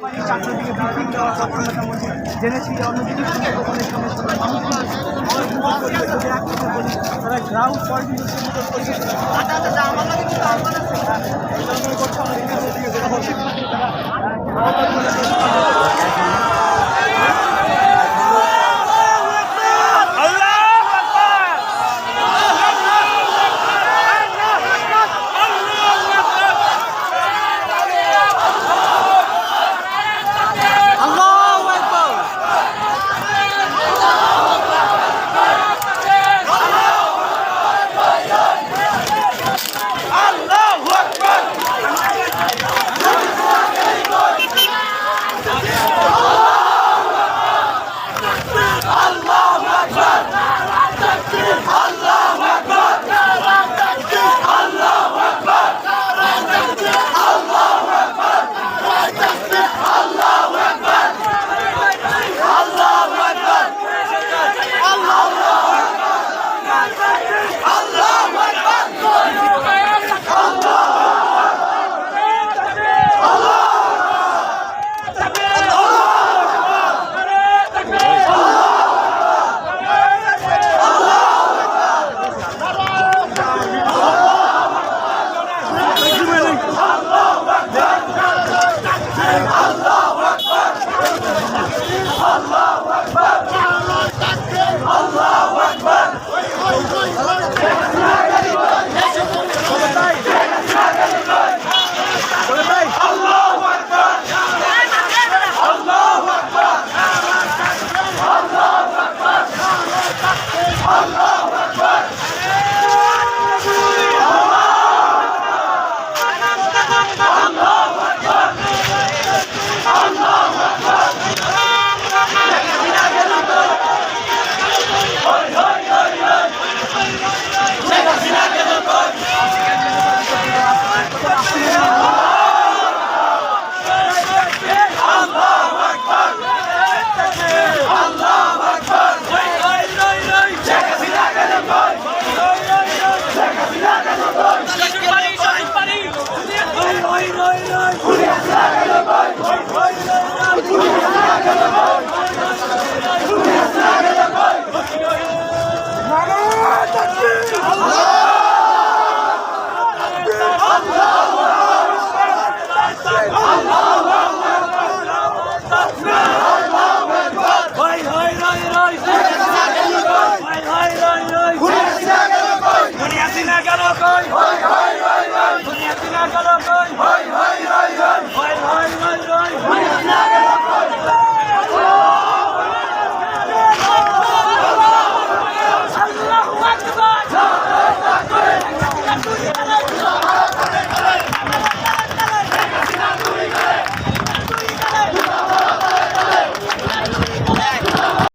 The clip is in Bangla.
চারদিকে বিক্রি দেওয়ার সফলতা মধ্যে জেনেছি অন্যদিকে তারা গ্রাউন্ড পয়েন্ট কিন্তু vai.